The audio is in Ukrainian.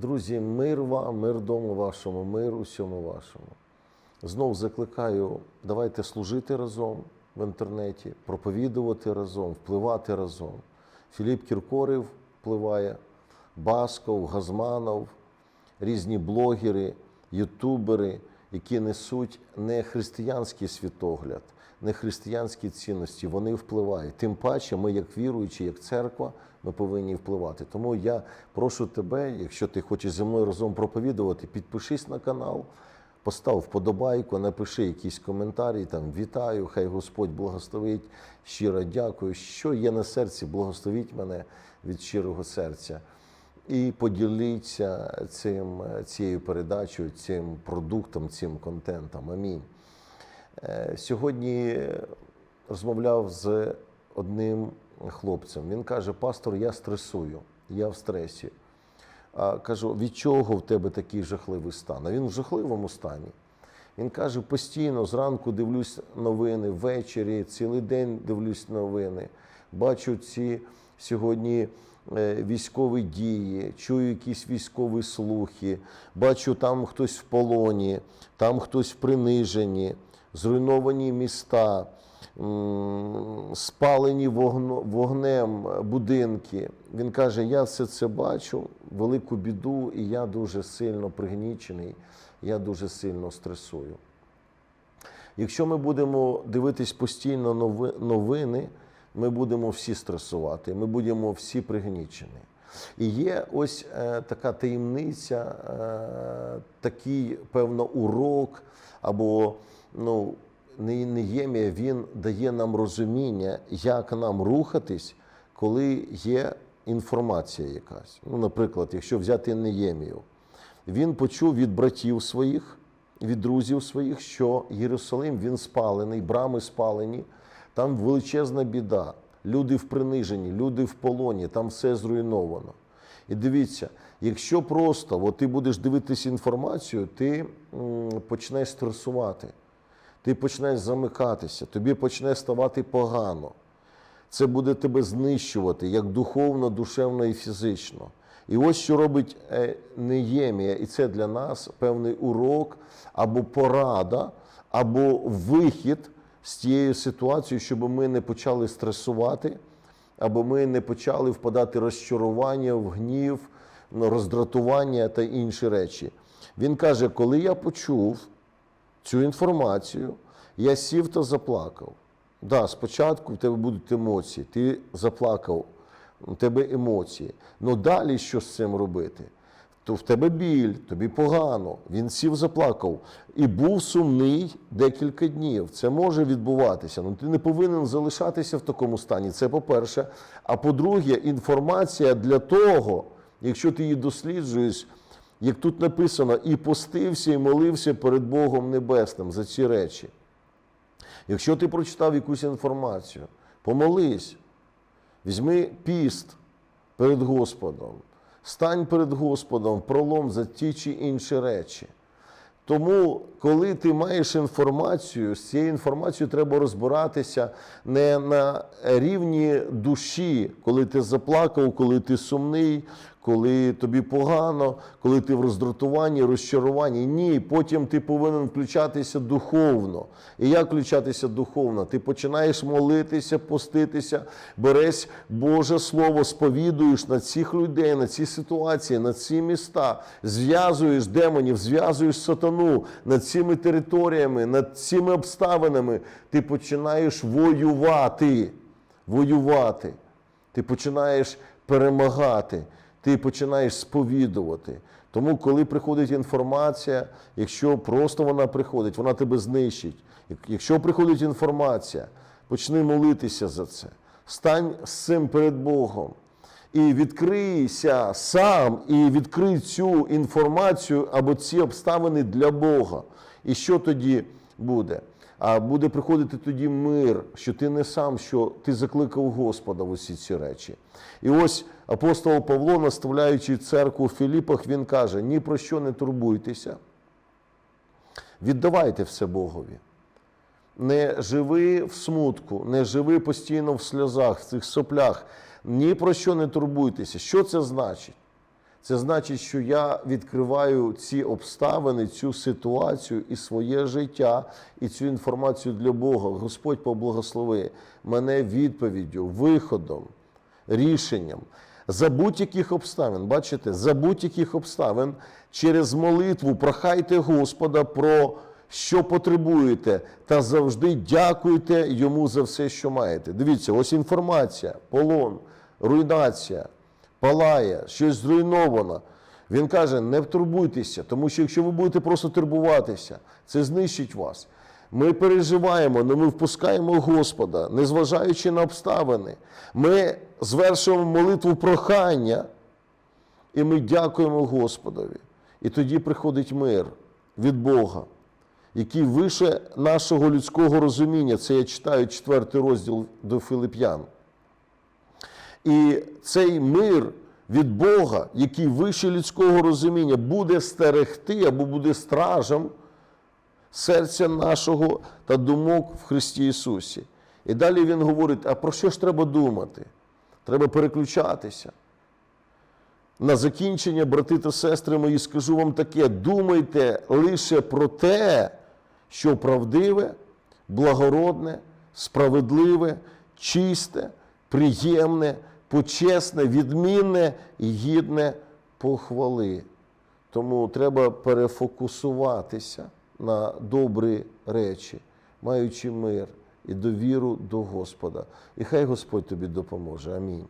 Друзі, мир вам, мир дому вашому, мир усьому вашому. Знов закликаю, давайте служити разом в інтернеті, проповідувати разом, впливати разом. Філіп Кіркорів впливає, Басков, Газманов, різні блогери, ютубери, які несуть не християнський світогляд, не християнські цінності, вони впливають. Тим паче, ми, як віруючі, як церква, ми повинні впливати. Тому я прошу тебе, якщо ти хочеш зі мною разом проповідувати, підпишись на канал. Постав вподобайку, напиши якийсь коментарі, там вітаю, хай Господь благословить, щиро дякую. Що є на серці, благословіть мене від щирого серця. І поділіться цим, цією передачею, цим продуктом, цим контентом. Амінь. Е, Сьогодні розмовляв з одним хлопцем. Він каже: Пастор, я стресую, я в стресі. А кажу, від чого в тебе такий жахливий стан? А він в жахливому стані. Він каже, постійно зранку дивлюсь новини, ввечері, цілий день дивлюсь новини. Бачу ці сьогодні військові дії, чую якісь військові слухи, бачу, там хтось в полоні, там хтось в приниженні, зруйновані міста, спалені вогнем будинки. Він каже: я все це бачу, велику біду, і я дуже сильно пригнічений, я дуже сильно стресую. Якщо ми будемо дивитись постійно новини, ми будемо всі стресувати, ми будемо всі пригнічені. І є ось е, така таємниця, е, такий, певно, урок або ну, не- Неємія, він дає нам розуміння, як нам рухатись, коли є інформація якась. Ну, наприклад, якщо взяти Неємію, він почув від братів своїх, від друзів своїх, що Єрусалим він спалений, брами спалені, там величезна біда. Люди в приниженні, люди в полоні, там все зруйновано. І дивіться, якщо просто от ти будеш дивитися інформацію, ти почнеш стресувати, ти почнеш замикатися, тобі почне ставати погано. Це буде тебе знищувати як духовно, душевно і фізично. І ось що робить е, Неємія, і це для нас певний урок або порада, або вихід з тієї ситуації, щоб ми не почали стресувати, або ми не почали впадати розчарування, в гнів, роздратування та інші речі. Він каже: коли я почув цю інформацію, я сів та заплакав. Да, спочатку в тебе будуть емоції, ти заплакав, у тебе емоції. Ну далі що з цим робити? То в тебе біль, тобі погано. Він сів, заплакав і був сумний декілька днів. Це може відбуватися. Ну ти не повинен залишатися в такому стані. Це по-перше. А по-друге, інформація для того, якщо ти її досліджуєш, як тут написано, і постився, і молився перед Богом Небесним за ці речі. Якщо ти прочитав якусь інформацію, помолись, візьми піст перед Господом, стань перед Господом, пролом за ті чи інші речі. Тому, коли ти маєш інформацію, з цією інформацією треба розбиратися не на рівні душі, коли ти заплакав, коли ти сумний, коли тобі погано, коли ти в роздратуванні, розчаруванні. Ні, потім ти повинен включатися духовно. І як включатися духовно? Ти починаєш молитися, поститися, береш Боже Слово, сповідуєш на цих людей, на ці ситуації, на ці міста, зв'язуєш демонів, зв'язуєш сатану над цими територіями, над цими обставинами. Ти починаєш воювати. Воювати. Ти починаєш перемагати, ти починаєш сповідувати. Тому, коли приходить інформація, якщо просто вона приходить, вона тебе знищить. Якщо приходить інформація, почни молитися за це. Стань з цим перед Богом. І відкрийся сам, і відкрий цю інформацію або ці обставини для Бога. І що тоді буде? А буде приходити тоді мир, що ти не сам, що ти закликав Господа в усі ці речі. І ось апостол Павло, наставляючи церкву в Філіпах, він каже: ні про що не турбуйтеся, віддавайте все Богові. Не живи в смутку, не живи постійно в сльозах, в цих соплях. Ні про що не турбуйтеся. Що це значить? Це значить, що я відкриваю ці обставини, цю ситуацію і своє життя, і цю інформацію для Бога. Господь поблагослови мене відповіддю, виходом, рішенням. За будь-яких обставин, бачите, за будь-яких обставин через молитву прохайте Господа про що потребуєте, та завжди дякуйте йому за все, що маєте. Дивіться, ось інформація, полон, руйнація, палає, щось зруйновано. Він каже: не турбуйтеся, тому що якщо ви будете просто турбуватися, це знищить вас. Ми переживаємо, але ми впускаємо Господа, незважаючи на обставини. Ми звершуємо молитву прохання, і ми дякуємо Господові. І тоді приходить мир від Бога, який вище нашого людського розуміння. Це я читаю четвертий розділ до Филип'ян. І цей мир від Бога, який вище людського розуміння, буде стерегти або буде стражем серця нашого та думок в Христі Ісусі. І далі він говорить: а про що ж треба думати? Треба переключатися. На закінчення, брати та сестри мої, скажу вам таке: думайте лише про те, що правдиве, благородне, справедливе, чисте, приємне, почесне, відмінне і гідне похвали. Тому треба перефокусуватися на добрі речі, маючи мир і довіру до Господа. І хай Господь тобі допоможе. Амінь.